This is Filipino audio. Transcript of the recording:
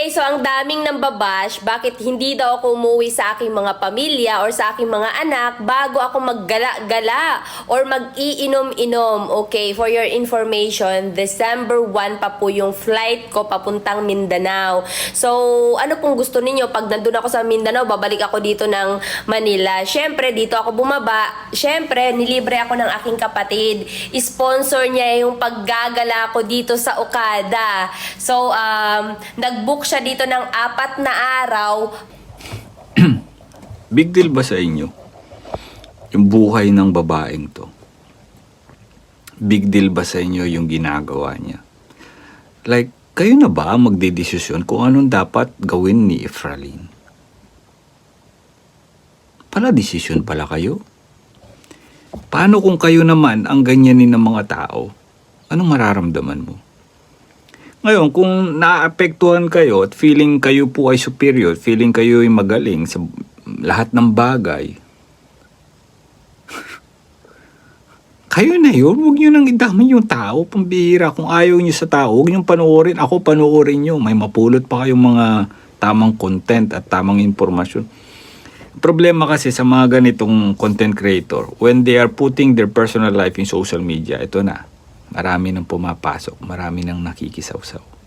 Okay, so ang daming nambabash, bakit hindi daw ako umuwi sa aking mga pamilya or sa aking mga anak bago ako maggala-gala or mag-iinom-inom. Okay, for your information, December 1 pa po yung flight ko papuntang Mindanao. So, ano pong gusto ninyo? Pag nandun ako sa Mindanao, babalik ako dito ng Manila. Siyempre, dito ako bumaba. Siyempre, nilibre ako ng aking kapatid. Sponsor niya yung paggagala ko dito sa Okada. So, um, nag-book siya dito ng apat na araw Big deal ba sa inyo? Yung buhay ng babaeng to. Big deal ba sa inyo yung ginagawa niya? Like, kayo na ba ang magdedesisyon kung anong dapat gawin ni Efraline? Pala desisyon pala kayo? Paano kung kayo naman ang ganyanin ng mga tao? Anong mararamdaman mo? Ngayon, kung naapektuhan kayo at feeling kayo po ay superior, feeling kayo ay magaling sa lahat ng bagay, kayo na yun. Huwag nyo nang idamay yung tao. Pambihira. Kung ayaw nyo sa tao, huwag nyo panoorin. Ako panoorin nyo. May mapulot pa kayong mga tamang content at tamang impormasyon. Problema kasi sa mga ganitong content creator, when they are putting their personal life in social media, ito na, marami nang pumapasok, marami nang nakikisawsaw.